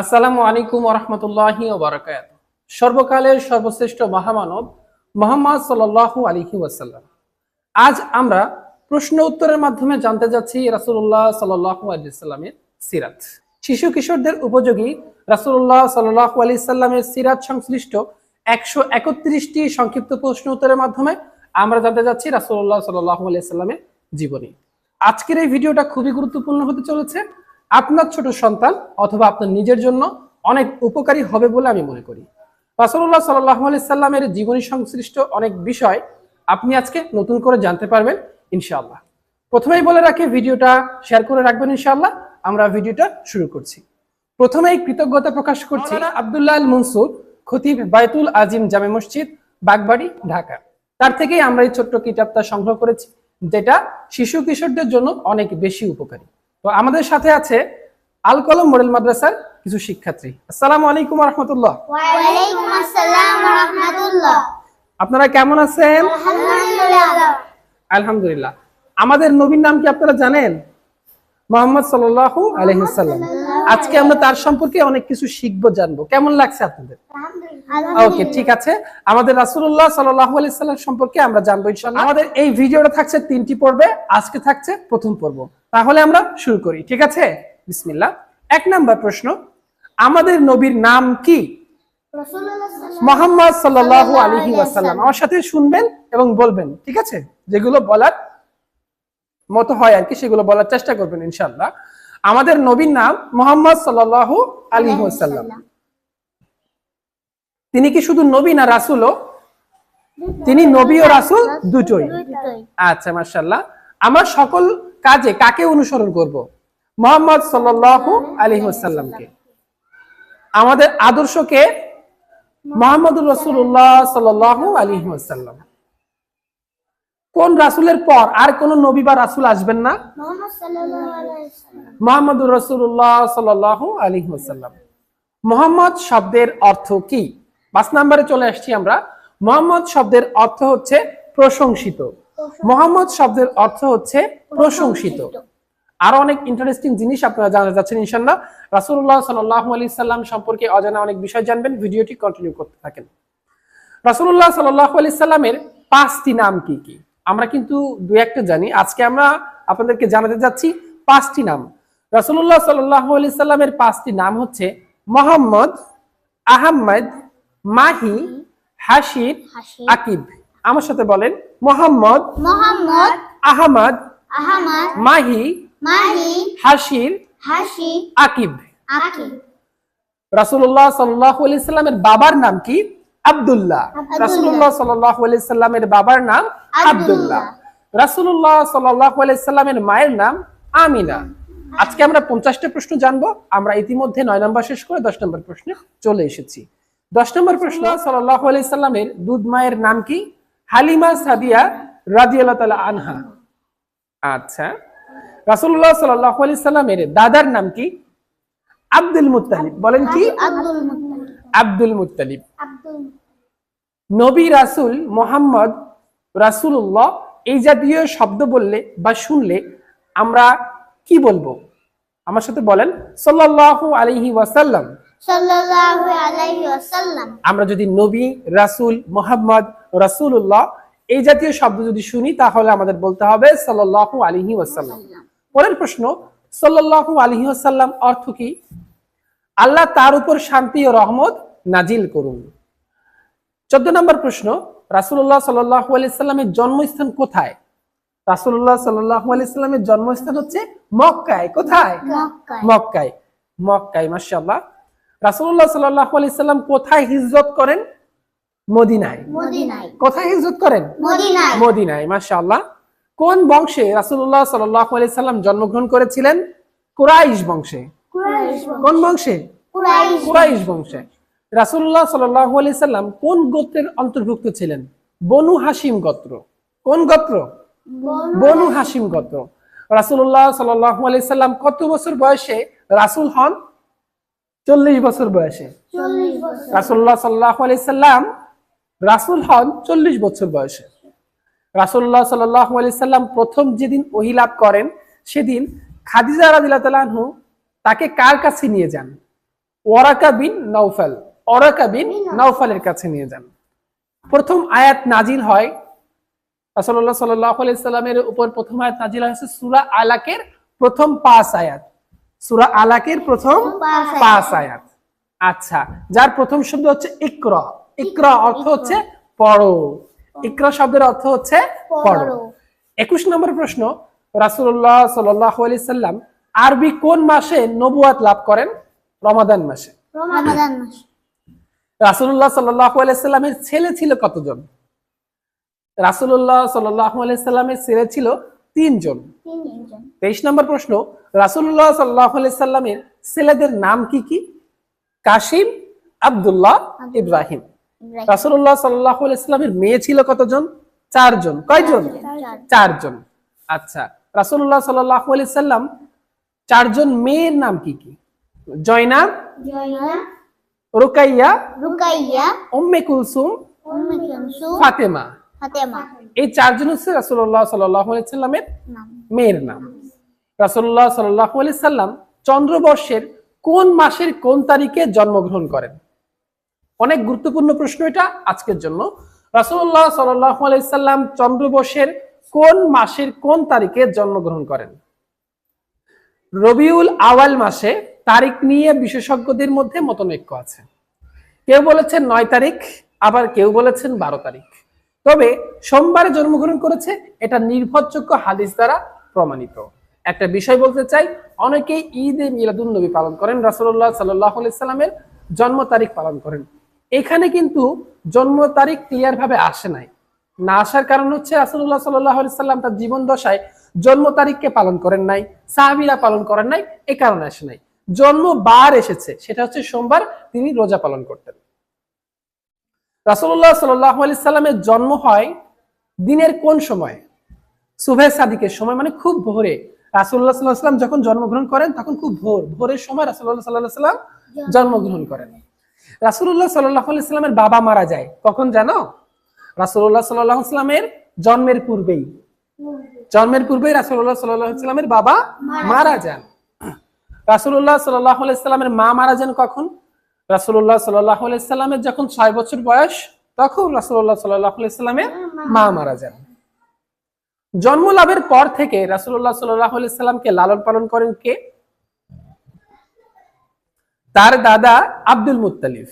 আসসালামু আলাইকুম ওরহমতুল্লাহি ওবরাকাত সর্বকালের সর্বশ্রেষ্ঠ মহামানব মোহাম্মদ সাল্লাল্লাহু আলাইহি ওয়াসাল্লাম। আজ আমরা প্রশ্ন উত্তরের মাধ্যমে জানতে যাচ্ছি রাসূলুল্লাহ সাল্লাল্লাহু আলাইহি সাল্লামের সিরাত। শিশু কিশোরদের উপযোগী রাসূলুল্লাহ সাল্লাল্লাহু আলাইহি সাল্লামের সিরাত সংশ্লিষ্ট একশো একত্রিশটি সংক্ষিপ্ত প্রশ্ন উত্তরের মাধ্যমে আমরা জানতে যাচ্ছি রাসুল্লাহ সাল্লাল্লাহু আলাইহি সাল্লামের জীবনী। আজকের এই ভিডিওটা খুবই গুরুত্বপূর্ণ হতে চলেছে। আপনার ছোট সন্তান অথবা আপনার নিজের জন্য অনেক উপকারী হবে বলে আমি মনে করি। রাসুল্লাহ সাল্লাহ আলি সাল্লামের জীবনী সংশ্লিষ্ট অনেক বিষয় আপনি আজকে নতুন করে জানতে পারবেন ইনশাআল্লাহ। প্রথমেই বলে রাখি ভিডিওটা শেয়ার করে রাখবেন ইনশাআল্লাহ। আমরা ভিডিওটা শুরু করছি। প্রথমেই কৃতজ্ঞতা প্রকাশ করছি আবদুল্লাহ আল মনসুর খতিব বায়তুল আজিম জামে মসজিদ বাগবাড়ি ঢাকা। তার থেকেই আমরা এই ছোট্ট কিতাবটা সংগ্রহ করেছি যেটা শিশু কিশোরদের জন্য অনেক বেশি উপকারী। তো আমাদের সাথে আছে আল কলম মডেল মাদ্রাসার কিছু শিক্ষার্থী। আসসালাম আলাইকুম রহমতুল্লাহ আপনারা কেমন আছেন? আলহামদুলিল্লাহ। আমাদের নবীন নাম কি আপনারা জানেন? মোহাম্মদ সাল্লাল্লাহু আলাইহি সাল্লাম আজকে আমরা তার সম্পর্কে অনেক কিছু শিখব জানব। কেমন লাগছে আপনাদের? ওকে ঠিক আছে। আমাদের রাসূলুল্লাহ সাল্লাল্লাহু আলাইহি সাল্লাম সম্পর্কে আমরা জানব ইনশাআল্লাহ। আমাদের এই ভিডিওটা থাকছে তিনটি পর্বে আজকে থাকছে প্রথম পর্ব। তাহলে আমরা শুরু করি ঠিক আছে? বিসমিল্লাহ। এক নাম্বার প্রশ্ন আমাদের নবীর নাম কি? মোহাম্মদ সাল্লাল্লাহু আলাইহি ওয়াসাল্লাম। আমার সাথে শুনবেন এবং বলবেন ঠিক আছে? যেগুলো বলার মতো হয় আর কি সেগুলো বলার চেষ্টা করবেন ইনশাআল্লাহ। আমাদের নবীর নাম মোহাম্মদ সাল্লাল্লাহু আলাইহি ওয়াসাল্লাম। তিনি কি শুধু নবী না রাসূলও? তিনি নবী ও রাসূল দুটোই। আচ্ছা মাশাআল্লাহ। আমার সকল কাজে কাকে অনুসরণ করব? মোহাম্মদ সাল্লাল্লাহু আলাইহি ওয়াসাল্লামকে। আমাদের আদর্শকে মোহাম্মদুর রসুল্লাহ সাল্লাল্লাহু আলাইহি ওয়াসাল্লাম। কোন রাসূলের পর আর কোন নবী বা রাসূল আসবেন না? মুহাম্মদ রাসূলুল্লাহ সাল্লাল্লাহু আলাইহি ওয়াসাল্লাম। মোহাম্মদ শব্দের অর্থ কি? পাঁচ নম্বরে চলে আসছি আমরা। মোহাম্মদ শব্দের অর্থ হচ্ছে প্রশংসিত। মোহাম্মদ শব্দের অর্থ হচ্ছে প্রশংসিত। আরও অনেক ইন্টারেস্টিং জিনিস আপনারা জানা যাচ্ছেন ইনশাল্লাহ রাসূলুল্লাহ সাল্লাল্লাহু আলাইহি সাল্লাম সম্পর্কে অজানা অনেক বিষয় জানবেন। ভিডিওটি কন্টিনিউ করতে থাকেন। রাসূলুল্লাহ সাল্লাল্লাহু আলাইহি সাল্লামের পাঁচটি নাম কি কি? আমরা কিন্তু দু একটা জানি। আজকে আমরা আপনাদেরকে জানাতে যাচ্ছি পাঁচটি নাম। রাসূলুল্লাহ সাল্লাল্লাহু আলাইহি সাল্লামের পাঁচটি নাম হচ্ছে মোহাম্মদ আহমদ মাহি হাসির আকিব। আমার সাথে বলেন মোহাম্মদ মুহাম্মদ আহমদ আহমদ মাহি মাহি হাসির হাসি আকিব। আকি রাসূলুল্লাহ সাল্লাল্লাহু আলাইহি সাল্লামের বাবার নাম কি? আব্দুল্লাহ। আলাইহি সাল্লামের বাবার নাম আব্দুল্লাহ। আলাইহি সাল্লামের মায়ের নাম আমিনা। আজকে আমরা পঞ্চাশটা প্রশ্ন জানব। আমরা ইতিমধ্যে নয় নম্বর শেষ করে দশ নম্বর প্রশ্নে চলে এসেছি। দশ নম্বর প্রশ্ন সাল্লামের দুধ মায়ের নাম কি? হালিমা সাদিয়া তাআলা আনহা। আচ্ছা। রাসুল্লাহ সাল্লাল্লাহু আলাইহি সাল্লামের দাদার নাম কি? আব্দুল মুত্তালিব। বলেন কি? আব্দুল মুতালিব আব্দুল আব্দুল নবী রাসূল মোহাম্মদ রাসূলুল্লাহ এই জাতীয় শব্দ বললে বা শুনলে আমরা কি বলব? আমার সাথে বলেন সাল্লাল্লাহু আলাইহি ওয়াসাল্লাম। আমরা যদি নবী রাসূল মোহাম্মদ রাসূলুল্লাহ এই জাতীয় শব্দ যদি শুনি তাহলে আমাদের বলতে হবে সাল্লাল্লাহু আলহি ওয়াসাল্লাম। পরের প্রশ্ন সাল্লাল্লাহু আলাইহি ওয়াসাল্লাম অর্থ কি? আল্লাহ তার উপর শান্তি ও রহমত নাজিল করুন। চোদ্দ নম্বর প্রশ্ন রাসূলুল্লাহ সাল্লাল্লাহু আলাইহি জন্মস্থান কোথায়? রাসূলুল্লাহ সাল্লাল্লাহু আলাইহি জন্মস্থান হচ্ছে মক্কায় কোথায়? মক্কায়। মক্কায়। মক্কায় মাশাআল্লাহ। রাসূলুল্লাহ সাল্লাল্লাহু আলাইহি সাল্লাম কোথায় হিজরত করেন? মদিনায়। কোথায় হিজরত করেন? মদিনায়। মাশাআল্লাহ। কোন বংশে রাসূলুল্লাহ সাল্লাল্লাহু আলাইহি জন্মগ্রহণ করেছিলেন? কুরাইশ বংশে। কোন বংশে? কুরাইশ বংশে। রাসূলুল্লাহ সাল্লাল্লাহু আলাইহি সাল্লাম কোন গোত্রের অন্তর্ভুক্ত ছিলেন? বনু হাসিম গোত্র। কোন গোত্র? বনু হাসিম গোত্র। রাসূলুল্লাহ সাল্লাল্লাহু আলাইহি সাল্লাম কত বছর বয়সে রাসূল হন? চল্লিশ বছর বয়সে। রাসূলুল্লাহ সাল্লাল্লাহু আলাইহি সাল্লাম রাসূল হন চল্লিশ বছর বয়সে। রাসূলুল্লাহ সাল্লাল্লাহু আলাইহি সাল্লাম প্রথম যেদিন ওহী লাভ করেন সেদিন খাদিজা আনহু তাকে কার কাছে নিয়ে যান? ওয়ারাকা বিন নৌফল ওরাকা বিন নৌফলের কাছে নিয়ে যান। প্রথম আয়াত নাজিল হয় সাল্লামের উপর প্রথম আয়াত নাজিল হয়েছে সূরা আলাকের প্রথম পাঁচ আয়াত। সূরা আলাকের প্রথম পাঁচ আয়াত। আচ্ছা যার প্রথম শব্দ হচ্ছে ইকরা। ইকরা অর্থ হচ্ছে পড়ো। ইকরা শব্দের অর্থ হচ্ছে পড়ো। একুশ নম্বর প্রশ্ন রাসূলুল্লাহ সাল্লাল্লাহু আলাইহি সাল্লাম আরবি কোন মাসে নবুয়াত লাভ করেন? রমাদান মাসে। রমাদান মাস। আলাইহি সাল্লামের ছেলে ছিল কতজন? আলাইহি সাল্লামের ছেলে ছিল তিনজন। তেইশ নম্বর প্রশ্ন রাসূলুল্লাহ সাল্লাল্লাহু আলাইহি সাল্লামের ছেলেদের নাম কি কি? কাশিম আব্দুল্লাহ ইব্রাহিম। সাল্লাল্লাহু আলাইহি সাল্লামের মেয়ে ছিল কতজন? চারজন। কয়জন? চার। চারজন। আচ্ছা রাসূলুল্লাহ সাল্লাল্লাহু আলাইহি সাল্লাম চারজন মেয়ের নাম কি কি? জয়নাব রুকাইয়া রুকাইয়া উম্মে কুলসুম উম্মে কুলসুম ফাতেমা ফাতেমা এই চারজন হচ্ছে রাসূলুল্লাহ সাল্লাল্লাহু আলাইহি সাল্লামের নাম মেয়ের নাম রাসূলুল্লাহ সাল্লাল্লাহু আলাইহি সাল্লাম চন্দ্রবর্ষের কোন মাসের কোন তারিখে জন্মগ্রহণ করেন? অনেক গুরুত্বপূর্ণ প্রশ্ন এটা আজকের জন্য। রাসূলুল্লাহ সাল্লাল্লাহু আলাইহি সাল্লাম চন্দ্রবর্ষের কোন মাসের কোন তারিখে জন্মগ্রহণ করেন? রবিউল আওয়াল মাসে তারিখ নিয়ে বিশেষজ্ঞদের মধ্যে মতনৈক্য আছে। কেউ বলেছেন নয় তারিখ, আবার কেউ বলেছেন বারো তারিখ। তবে সোমবারে জন্মগ্রহণ করেছে এটা নির্ভরযোগ্য হাদিস দ্বারা প্রমাণিত। একটা বিষয় বলতে চাই, অনেকেই ঈদে মিলাদুন নবী পালন করেন, রাসূলুল্লাহ সাল্লাহ সাল্লামের জন্ম তারিখ পালন করেন। এখানে কিন্তু জন্ম তারিখ ক্লিয়ার ভাবে আসে নাই। না আসার কারণ হচ্ছে রাসূলুল্লাহ সাল্লাহ সাল্লাম তার জীবন দশায় জন্ম তারিখকে পালন করেন নাই, সাহাবিরা পালন করেন নাই, এ কারণে আসে নাই। জন্ম বার এসেছে সেটা হচ্ছে সোমবার তিনি রোজা পালন করতেন। রাসূলুল্লাহ সাল্লাল্লাহু আলাইহি সাল্লামের জন্ম হয় দিনের কোন সময়? সুবে সাদিকের সময় মানে খুব ভোরে। আলাইহি সাল্লাম যখন জন্মগ্রহণ করেন তখন খুব ভোর। ভোরের সময় রাসূলুল্লাহ সাল্লাল্লাহু আলাইহি সাল্লাম জন্মগ্রহণ করেন। রাসূলুল্লাহ সাল্লাল্লাহু আলাইহি সাল্লামের বাবা মারা যায়। কখন জানো? রাসূলুল্লাহ সাল্লাল্লাহু আলাইহি সাল্লামের জন্মের পূর্বেই। জন্মের পূর্বেই রাসূলুল্লাহ সাল্লাল্লাহু আলাইহি সাল্লামের বাবা মারা যান। আলাইহি সাল্লামের মা মারা যান কখন? আলাইহি সাল্লামের যখন ছয় বছর বয়স, তখন আলাইহি সাল্লামের মা মারা যান। জন্ম লাভের পর থেকে আলাইহি সাল্লামকে লালন পালন করেন কে? তার দাদা আব্দুল মুত্তালিফ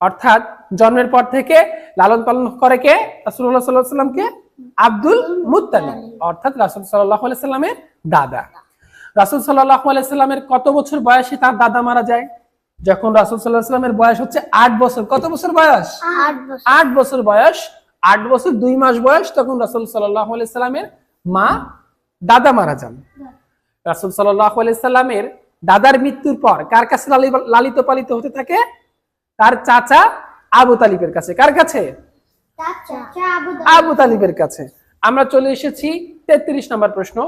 অর্থাৎ জন্মের পর থেকে লালন পালন করে কে? রাসুল্লাহ আলাইহি সাল্লামকে আব্দুল মুত্তালিফ অর্থাৎ রাসূল সাল্লাল্লাহু আলাইহি সাল্লামের দাদা। রাসূল সাল্লাল্লাহু আলাইহি সাল্লামের কত বছর বয়সে তার দাদা মারা যায়? যখন রাসূল সাল্লামের বয়স হচ্ছে আট বছর। কত বছর বয়স? আট বছর। বয়স। আট বছর দুই মাস বয়স তখন রাসূল সাল্লাল্লাহু আলাইহি সাল্লামের মা দাদা মারা যান। রাসূল সাল্লাল্লাহু আলাইহি সাল্লামের দাদার মৃত্যুর পর কার কাছে লালিত পালিত হতে থাকে? তার চাচা আবু তালিবের কাছে। কার কাছে? আবু তালিবের কাছে। আমরা চলে এসেছি তেত্রিশ নম্বর প্রশ্ন।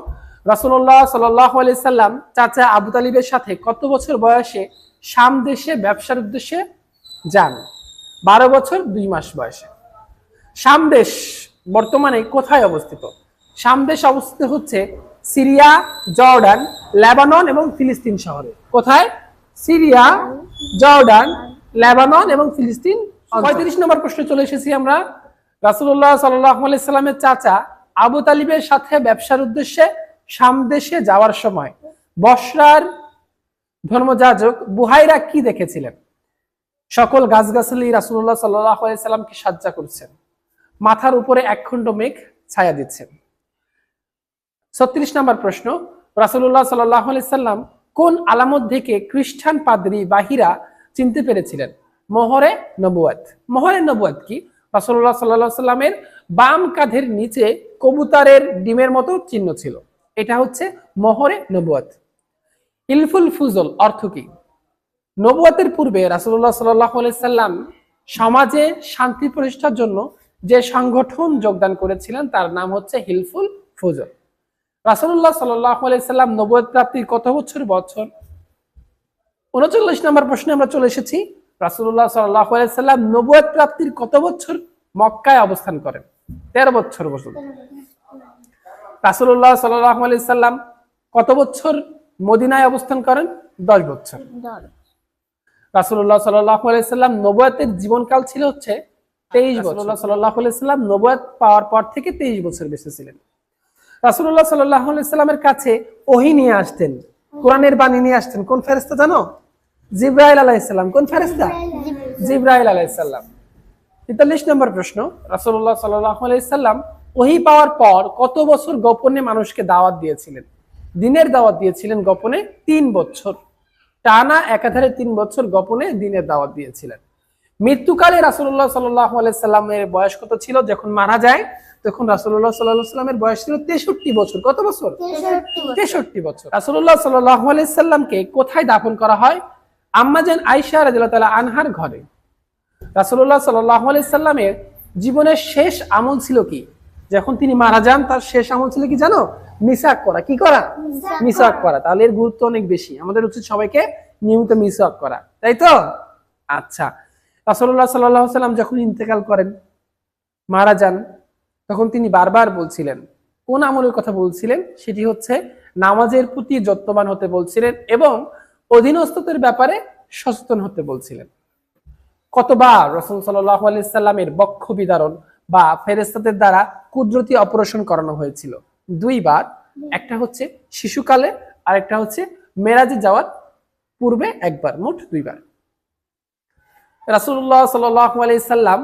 রাসূলুল্লাহ সাল্লাল্লাহু আলাইহি সাল্লাম চাচা আবু তালিবের সাথে কত বছর বয়সে শাম দেশে ব্যবসার উদ্দেশ্যে যান? বারো বছর, দুই মাস বয়সে। শাম দেশ বর্তমানে কোথায় অবস্থিত? শাম দেশ অবস্থিত হচ্ছে সিরিয়া, জর্ডান, লেবানন এবং ফিলিস্তিন শহরে। কোথায়? সিরিয়া, জর্ডান, লেবানন এবং ফিলিস্তিন। পঁয়ত্রিশ নম্বর প্রশ্নে চলে এসেছি আমরা। রাসূলুল্লাহ সাল্লাল্লাহু আলাইহি সাল্লামের চাচা আবু তালিবের সাথে ব্যবসার উদ্দেশ্যে শাম দেশে যাওয়ার সময় বসরার ধর্মযাজক বুহাইরা কি দেখেছিলেন? সকল গাছগাছালি আলাইহি সাল্লামকে সাজ্জা করছেন? মাথার উপরে একখণ্ড মেঘ ছায়া দিচ্ছেন ছত্রিশ নম্বর প্রশ্ন আলাইহি সাল্লাম কোন আলামত থেকে খ্রিস্টান পাদ্রী বাহিরা চিনতে পেরেছিলেন? মোহরে নবুয়াত। মোহরে নবুয়াত কি? রাসূলুল্লাহ সাল্লাল্লাহু সাল্লামের বাম কাঁধের নিচে কবুতরের ডিমের মতো চিহ্ন ছিল। এটা হচ্ছে মোহরে নবুয়াত। ইলফুল ফুজল অর্থ কি? নবুয়াতের পূর্বে সাল্লাল্লাহু সাল্লাম সমাজে শান্তি প্রতিষ্ঠার জন্য যে সংগঠন যোগদান করেছিলেন, তার নাম হচ্ছে হিলফুল ফুজল। রাসূলুল্লাহ সাল্লাল্লাহু আলাইহি সাল্লাম নবুয়ত প্রাপ্তির কত বছর? বছর। উনচল্লিশ নম্বর প্রশ্নে আমরা চলে এসেছি। রাসূলুল্লাহ সাল্লাল্লাহু আলাইহি সাল্লাম নবুয়ত প্রাপ্তির কত বছর? মক্কায় অবস্থান করেন। তেরো বছর বছর রাসূলুল্লাহ সাল্লাল্লাহু আলাইহি সাল্লাম কত বছর মদিনায় অবস্থান করেন? দশ বছর। রাসুল্লাহ সাল্লাম নবয়াতের জীবনকাল ছিল হচ্ছে তেইশ বছর। সাল্লাহ সাল্লাম নবয়াত পাওয়ার পর থেকে তেইশ বছর বেঁচে ছিলেন। রাসুল্লাহ সাল্লাহ সাল্লামের কাছে ওহি নিয়ে আসতেন কোরআনের বাণী নিয়ে আসতেন। কোন ফেরেস্তা জানো? জিব্রাইল আলাইসাল্লাম কোন ফেরেস্তা জিব্রাইল আলাইসাল্লাম তেতাল্লিশ নম্বর প্রশ্ন রাসুল্লাহ সাল্লাহ আলাইসাল্লাম ওহি পাওয়ার পর কত বছর গোপনে মানুষকে দাওয়াত দিয়েছিলেন? দিনের দাওয়াত দিয়েছিলেন গোপনে তিন বছর। টানা একাধারে তিন বছর গোপনে দিনের দাওয়াত দিয়েছিলেন। মৃত্যুকালে রাসুল্লাহ সাল্লাহ আলাইসাল্লামের বয়স কত ছিল? যখন মারা যায় তখন রাসুল্লাহ সাল্লামের বয়স ছিল তেষট্টি বছর। কত বছর? তেষট্টি বছর। রাসুল্লাহ সাল্লাহ আলাইসাল্লামকে কোথায় দাফন করা হয়? আম্মাজান আইসা রাজিল্লাহ তালা আনহার ঘরে। রাসুল্লাহ সাল্লাহ আলাইসাল্লামের জীবনের শেষ আমল ছিল কি? যখন তিনি মারা যান তার শেষ আমল ছিল কি জানো? মিসাক করা। কি করা? মিসাক করা। তাহলে এর গুরুত্ব অনেক বেশি। আমাদের উচিত সবাইকে নিয়মিত মিসাক করা। তাই তো? আচ্ছা। রাসুল্লাহ সাল্লাহ সাল্লাম যখন ইন্তেকাল করেন মারা যান তখন তিনি বারবার বলছিলেন কোন আমলের কথা বলছিলেন? সেটি হচ্ছে নামাজের প্রতি যত্নবান হতে বলছিলেন এবং অধীনস্থদের ব্যাপারে সচেতন হতে বলছিলেন। কতবার রসুল সাল্লাহ আলাইসাল্লামের বক্ষ বিদারণ বা ফেরেস্তাদের দ্বারা কুদরতি অপারেশন করানো হয়েছিল। দুইবার একটা হচ্ছে শিশুকালে আর একটা হচ্ছে মেরাজে যাওয়ার পূর্বে একবার মোট দুইবার। রাসুল্লাহ সাল্লাম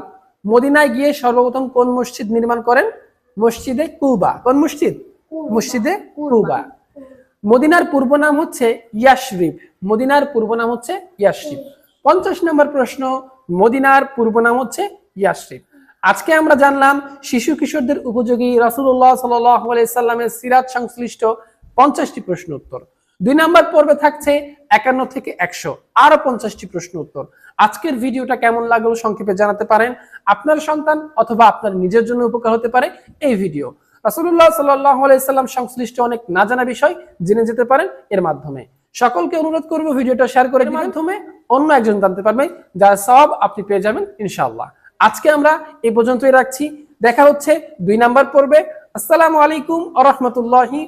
মদিনায় গিয়ে সর্বপ্রথম কোন মসজিদ নির্মাণ করেন? মসজিদে কুবা। কোন মসজিদ? মসজিদে কুবা। মদিনার পূর্ব নাম হচ্ছে ইয়াশরিফ। মদিনার পূর্ব নাম হচ্ছে ইয়াশরিফ। পঞ্চাশ নম্বর প্রশ্ন মদিনার পূর্ব নাম হচ্ছে ইয়াশরিফ। আজকে আমরা জানলাম শিশু কিশোরদের উপযোগী রাসুল্লাহ সাল্লামের সিরাত সংশ্লিষ্ট পঞ্চাশটি প্রশ্ন উত্তর। দুই নম্বর পর্বে থাকছে একান্ন থেকে একশো আরও পঞ্চাশটি প্রশ্ন উত্তর। আজকের ভিডিওটা কেমন লাগল সংক্ষেপে জানাতে পারেন। আপনার সন্তান অথবা আপনার নিজের জন্য উপকার হতে পারে এই ভিডিও। রাসুল্লাহ সাল্লাম সংশ্লিষ্ট অনেক না জানা বিষয় জেনে যেতে পারেন এর মাধ্যমে। সকলকে অনুরোধ করব ভিডিওটা শেয়ার করে মাধ্যমে অন্য একজন জানতে পারবে যার সব আপনি পেয়ে যাবেন ইনশাআল্লাহ। আজকে আমরা এ পর্যন্তই রাখছি। দেখা হচ্ছে দুই নাম্বার পর্বে। আসসালামু আলাইকুম আ রহমতুল্লাহি